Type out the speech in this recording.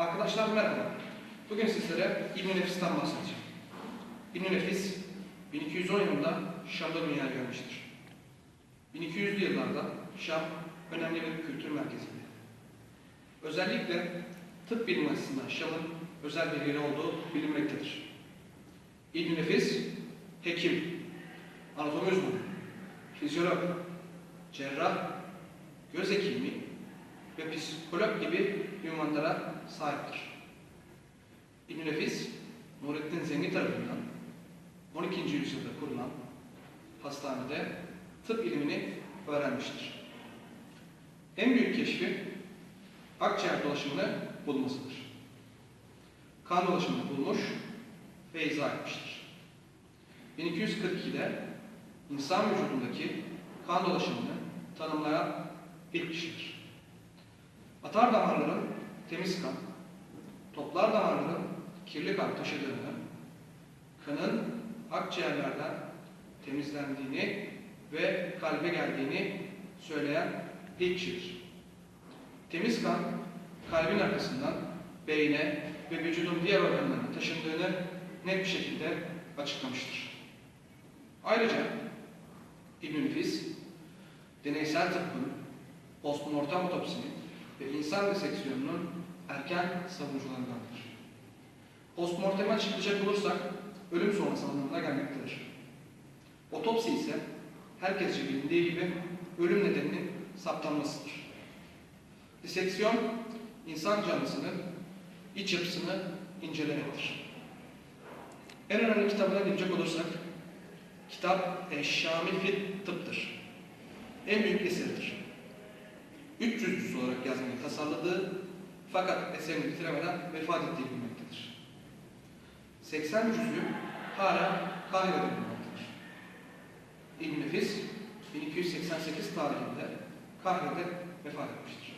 Arkadaşlar merhaba. Bugün sizlere İbn Nefis'ten bahsedeceğim. İbn Nefis 1210 yılında Şam'da dünyaya gelmiştir. 1200'lü yıllarda Şam önemli bir kültür merkeziydi. Özellikle tıp bilimi açısından Şam'ın özel bir yeri olduğu bilinmektedir. İbn Nefis hekim, anatomi uzmanı, fizyolog, cerrah, göz hekimi ve psikolog gibi ünvanlara sahiptir. İbn Nefis, Nurettin Zengi tarafından 12. yüzyılda kurulan hastanede tıp ilimini öğrenmiştir. En büyük keşfi akciğer dolaşımını bulmasıdır. Kan dolaşımını bulmuş ve izah etmiştir. 1242'de insan vücudundaki kan dolaşımını tanımlayan ilk kişidir. Atar damarların temiz kan, toplar damarların kirli kan taşıdığını, kanın akciğerlerden temizlendiğini ve kalbe geldiğini söyleyen ilk kişidir. Temiz kan, kalbin arkasından beyne ve vücudun diğer organlarına taşındığını net bir şekilde açıklamıştır. Ayrıca İbn Nefis, deneysel tıbbın, postmortem otopsinin ve insan diseksiyonunun erken savunucularındandır. Postmorteme açıklayacak olursak, ölüm sonrası anlamına gelmektedir. Otopsi ise herkesce bilindiği gibi ölüm nedeninin saptanmasıdır. Diseksiyon, insan canlısının iç yapısını incelemektir. En önemli kitabına gelecek olursak, kitap Eşşamil Fit Tıp'tır. En büyük eseridir. 300 cüz olarak yazmayı tasarladığı fakat eserini bitiremeden vefat ettiği bilinmektedir. 80 cüzlü hala Kahire'de bulunmaktadır. İbn Nefis 1288 tarihinde Kahire'de vefat etmiştir.